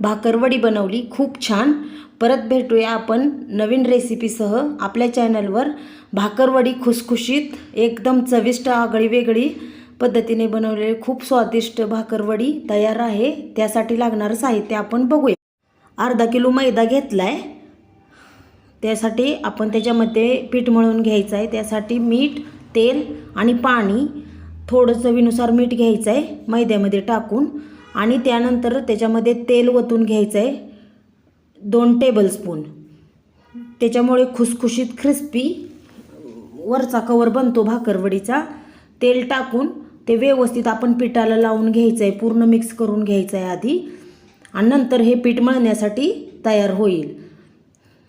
भाकरवडी बनवली. खूप छान. परत भेटूया आपण नवीन रेसिपीसह आपल्या चॅनलवर. भाकरवडी खुसखुशीत एकदम चविष्ट आगळी वेगळी पद्धतीने बनवलेली खूप स्वादिष्ट भाकरवडी तयार आहे. त्यासाठी लागणारं साहित्य आपण बघूया. अर्धा किलो मैदा घेतला आहे त्यासाठी आपण त्याच्यामध्ये पीठ मळून घ्यायचं आहे त्यासाठी मीठ तेल आणि पाणी थोडं चवीनुसार मीठ घ्यायचं आहे मैद्यामध्ये टाकून. आणि त्यानंतर त्याच्यामध्ये तेल ओतून घ्यायचं आहे दोन टेबलस्पून त्याच्यामुळे खुसखुशीत क्रिस्पी वरचा कवर बनतो भाकरवडीचा तेल टाकून ते व्यवस्थित आपण पिठाला लावून घ्यायचं आहे पूर्ण मिक्स करून घ्यायचं आहे आधी. आणि नंतर हे पीठ मळण्यासाठी तयार होईल.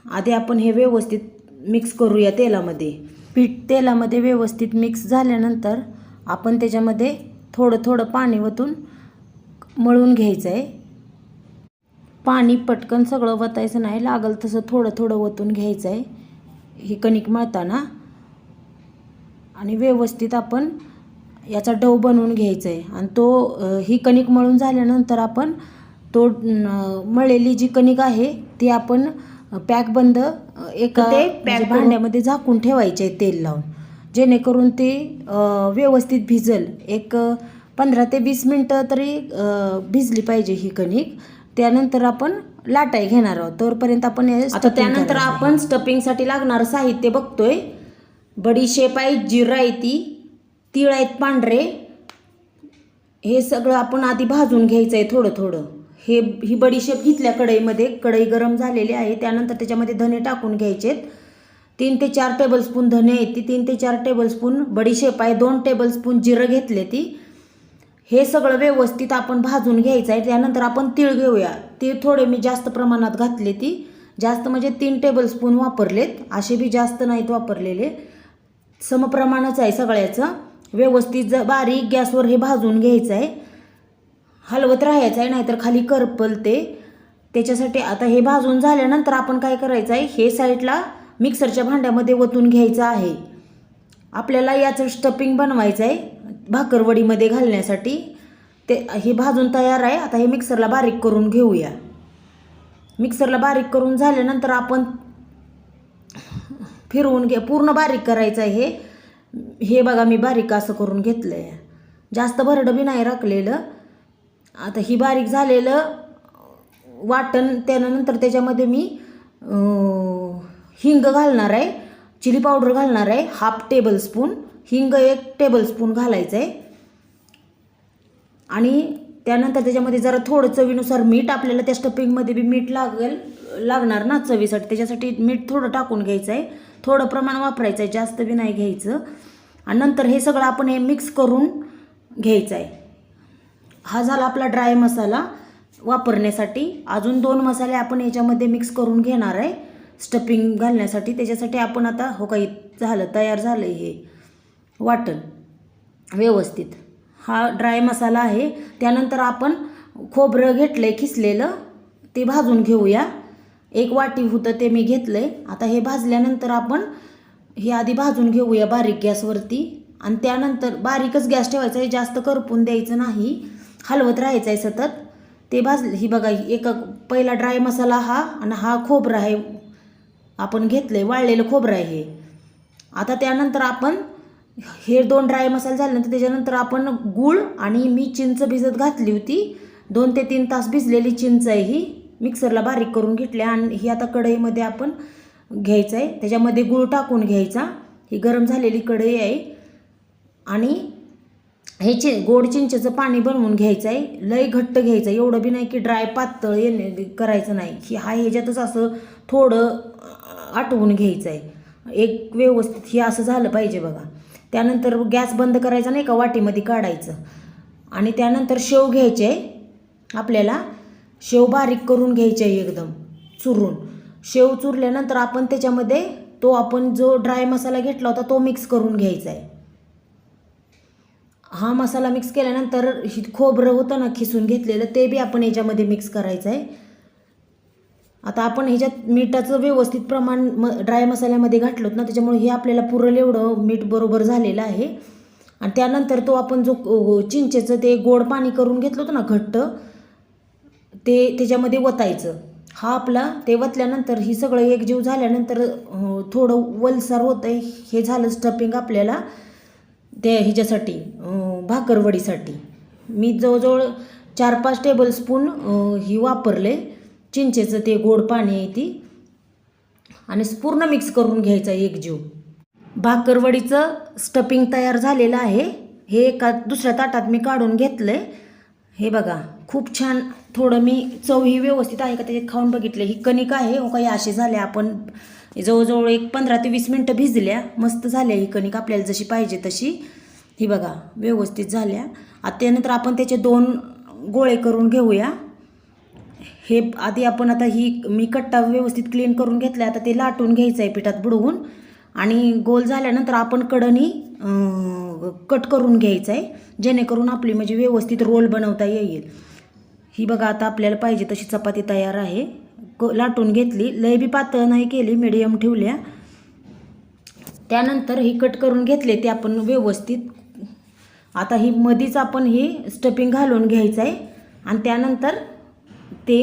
आधी आपण हे व्यवस्थित मिक्स करूया तेलामध्ये. पीठ तेलामध्ये व्यवस्थित मिक्स झाल्यानंतर आपण त्याच्यामध्ये थोडं थोडं पाणी वतून मळून घ्यायचं आहे पाणी पटकन सगळं वतायचं नाही लागल तसं थोडं थोडं ओतून घ्यायचं आहे ही कणिक मळताना. आणि व्यवस्थित आपण याचा डव बनवून घ्यायचा आहे आणि तो ही कणिक मळून झाल्यानंतर आपण तो मळलेली जी कणिक आहे ती आपण पॅक बंद एका ते म्हणजे भांड्यामध्ये झाकून ठेवायचे तेल लावून. जेणेकरून ते व्यवस्थित भिजल. एक पंधरा ते वीस मिनटं तरी भिजली पाहिजे ही कणिक. त्यानंतर आपण लाटाई घेणार आहोत. तोपर्यंत आपण आता त्यानंतर. आपण स्टफिंगसाठी लागणारं साहित्य बघतोय. बडीशेप आहे जिरं आहे ती तीळ आहेत पांढरे. हे सगळं आपण आधी भाजून घ्यायचं आहे थोडं थोडं. हे ही बडीशेप घेतल्या कढईमध्ये. कढई गरम झालेली आहे. त्यानंतर त्याच्यामध्ये धने टाकून घ्यायचेत. तीन ते चार टेबलस्पून धने आहेत ती तीन ते चार टेबलस्पून बडीशेप आहे दोन टेबलस्पून जिरं घेतले ती. हे सगळं व्यवस्थित आपण भाजून घ्यायचं आहे. त्यानंतर आपण तीळ घेऊया. तीळ थोडे मी जास्त प्रमाणात घातले ती. जास्त म्हणजे तीन टेबलस्पून वापरलेत. असे बी जास्त नाहीत वापरलेले. समप्रमाणच आहे सगळ्याचं. व्यवस्थित ज बारीक गॅसवर हे भाजून घ्यायचं आहे. हलवत राहायचं आहे नाहीतर खाली करपलते. त्याच्यासाठी आता हे भाजून झाल्यानंतर आपण काय करायचं आहे? हे साईडला मिक्सरच्या भांड्यामध्ये ओतून घ्यायचं आहे. आपल्याला याचं स्टपिंग बनवायचं आहे. भाकरवडीमध्ये घालण्यासाठी ते हे भाजून तयार आहे. आता हे मिक्सरला बारीक करून घेऊया. मिक्सरला बारीक करून झाल्यानंतर आपण फिरवून घे पूर्ण बारीक करायचं आहे हे. हे बघा मी बारीक असं करून घेतलं आहे जास्त भरडं बी नाही राखलेलं. आता ही बारीक झालेलं वाटण त्यानंतर त्याच्यामध्ये मी हिंग घालणार आहे. चिली पावडर घालणार आहे. हाफ टेबल स्पून हिंग एक टेबलस्पून घालायचं आहे आणि त्यानंतर त्याच्यामध्ये जरा थोडं चवीनुसार मीठ आपल्याला त्या स्टफिंगमध्ये बी मीठ लागेल लागणार ना चवीसाठी. त्याच्यासाठी मीठ थोडं टाकून घ्यायचं आहे थोडं प्रमाण वापरायचं आहे जास्त बी नाही घ्यायचं. आणि नंतर हे सगळं आपण हे मिक्स करून घ्यायचं आहे हा झाला आपला ड्राय मसाला वापरण्यासाठी. अजून दोन मसाले आपण याच्यामध्ये मिक्स करून घेणार आहे. स्टफिंग घालण्यासाठी. त्याच्यासाठी आपण आता हो काही झालं तयार झालं हे. वाटण व्यवस्थित. हा ड्राय मसाला आहे. त्यानंतर आपण खोबरं घेतलं आहे खिसलेलं. ते भाजून घेऊया. एक वाटी होतं ते मी घेतलं आहे आता हे भाजल्यानंतर आपण हे आधी भाजून घेऊया बारीक गॅसवरती. आणि त्यानंतर बारीकच गॅस ठेवायचा आहे. जास्त करपून द्यायचं नाही. हलवत राहायचं आहे सतत. ते भाजले. ही बघा एक पहिला ड्राय मसाला हा आणि हा खोबरा आहे. आपण घेतलं आहे वाळलेलं खोबरं आहे हे. आता त्यानंतर आपण हे दोन ड्राय मसाले झाल्यानंतर त्याच्यानंतर आपण गूळ आणि मी चिंच भिजत घातली होती. दोन ते तीन तास भिजलेली चिंच आहे ही. मिक्सरला बारीक करून घेतली आणि ही आता कढईमध्ये आपण घ्यायचं आहे. त्याच्यामध्ये गूळ टाकून घ्यायचा. ही गरम झालेली कढई आहे. आणि हे चि गोड चिंचेचं पाणी बनवून घ्यायचं आहे. लय घट्ट घ्यायचं आहे. एवढं बी नाही की ड्राय पातळ येणे करायचं नाही. की हा ह्याच्यातच असं थोडं आटवून घ्यायचं आहे. एक व्यवस्थित हे असं झालं पाहिजे बघा. त्यानंतर गॅस बंद करायचा नाही का वाटीमध्ये काढायचं. आणि त्यानंतर शेव घ्यायचे आहे आपल्याला शेव बारीक करून घ्यायचे आहे एकदम चुरून. शेव चुरल्यानंतर आपण त्याच्यामध्ये तो आपण जो ड्राय मसाला घेतला होता तो मिक्स करून घ्यायचा आहे. हा मसाला मिक्स केल्यानंतर ही खोबरं होतं ना खिसून घेतलेलं ते बी आपण याच्यामध्ये मिक्स करायचं आहे. आता आपण ह्याच्यात मिठाचं व्यवस्थित प्रमाण म ड्राय मसाल्यामध्ये घातलोत ना त्याच्यामुळे हे आपल्याला पुरल एवढं मीठ बरोबर झालेलं आहे. आणि त्यानंतर तो आपण जो हो, चिंचेचं ते गोड पाणी करून घेतलं होतं ना घट्ट ते त्याच्यामध्ये वतायचं. हा आपला ते वतल्यानंतर ही सगळं एकजीव झाल्यानंतर थोडं वलसार होतं आहे हे झालं स्टफिंग आपल्याला ते ह्याच्यासाठी भाकरवडीसाठी. मी जवळजवळ चार पाच टेबलस्पून ही वापरले. चिंचेचं ते गोड पाणी आहे ती. आणि पूर्ण मिक्स करून घ्यायचा एकजीव भाकरवडीचं स्टपिंग तयार झालेलं आहे. हे एका दुसऱ्या ताटात मी काढून घेतलं आहे हे बघा खूप छान थोडं मी चव ही व्यवस्थित आहे का त्याच्यात खाऊन बघितलं. ही कणिक आहे हो काही असे झाले आपण जवळजवळ एक पंधरा ते वीस मिनटं भिजल्या. मस्त झाल्या ही कणिक आपल्याला जशी पाहिजे तशी. ही बघा व्यवस्थित झाल्या. आता त्यानंतर आपण त्याचे दोन गोळे करून घेऊया. हे आधी आपण आता ही मी कट्टा व्यवस्थित क्लीन करून घेतला आता ते लाटून घ्यायचं आहे पिठात बुडवून. आणि गोल झाल्यानंतर आपण कडणी कट करून घ्यायचं आहे जेणेकरून आपली म्हणजे व्यवस्थित रोल बनवता येईल. ही बघा आता आपल्याला पाहिजे तशी चपाती तयार आहे. क लाटून घेतली. लय बी पातळ नाही केली मिडियम ठेवल्या. त्यानंतर ही कट करून घेतले ते आपण व्यवस्थित आता ही मधीच आपण ही स्टफिंग घालून घ्यायचं आहे आणि त्यानंतर ते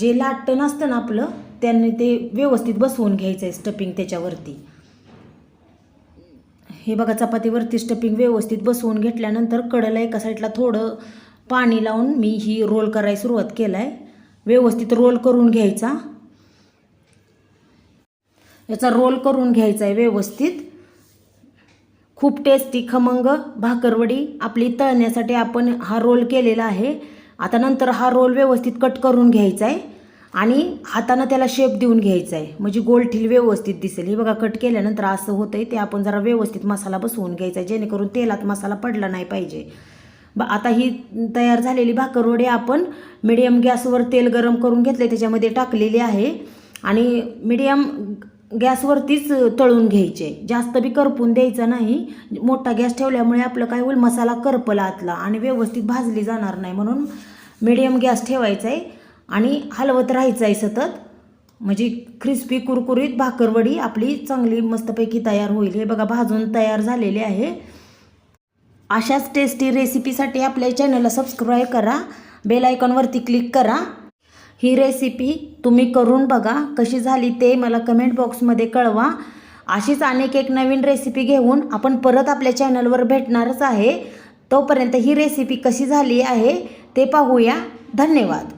जे लाटण असतं ना आपलं त्यांनी ते व्यवस्थित बसवून घ्यायचं आहे स्टपिंग त्याच्यावरती. हे बघा चपातीवरती स्टपिंग व्यवस्थित बसवून घेतल्यानंतर कडेला एका साईडला थोडं पाणी लावून मी ही रोल करायला सुरुवात केला आहे व्यवस्थित रोल करून घ्यायचा. याचा रोल करून घ्यायचा आहे व्यवस्थित. खूप टेस्टी खमंग भाकरवडी आपली तळण्यासाठी आपण हा रोल केलेला आहे. आता नंतर हा रोल व्यवस्थित कट करून घ्यायचा आहे आणि हातानं त्याला शेप देऊन घ्यायचा आहे म्हणजे गोल ठील व्यवस्थित दिसेल. हे बघा कट केल्यानंतर असं होतं आहे ते आपण जरा व्यवस्थित मसाला बसवून घ्यायचा आहे जेणेकरून तेलात मसाला पडला नाही पाहिजे. ब आता ही तयार झालेली भाकरवडी आपण मिडियम गॅसवर तेल गरम करून घेतले त्याच्यामध्ये टाकलेली आहे. आणि मिडियम गॅसवरतीच तळून घ्यायचे. जास्त बी करपून द्यायचं नाही. मोठा गॅस ठेवल्यामुळे आपलं काय होईल? मसाला करपला आतला आणि व्यवस्थित भाजली जाणार नाही म्हणून मिडियम गॅस ठेवायचा आहे आणि हलवत राहायचं आहे सतत. म्हणजे क्रिस्पी कुरकुरीत भाकरवडी आपली चांगली मस्तपैकी तयार होईल. हे बघा भाजून तयार झालेले आहे. अशाच टेस्टी रेसिपीसाठी आपल्या चॅनलला सबस्क्राईब करा. बेल आयकॉनवरती क्लिक करा. ही रेसिपी तुम्ही करून बघा कशी झाली ते मला कमेंट बॉक्समध्ये कळवा. अशीच अनेक एक नवीन रेसिपी घेऊन आपण परत आपल्या चॅनलवर भेटणारच आहे. तोपर्यंत ही रेसिपी कशी झाली आहे ते पाहूया. धन्यवाद.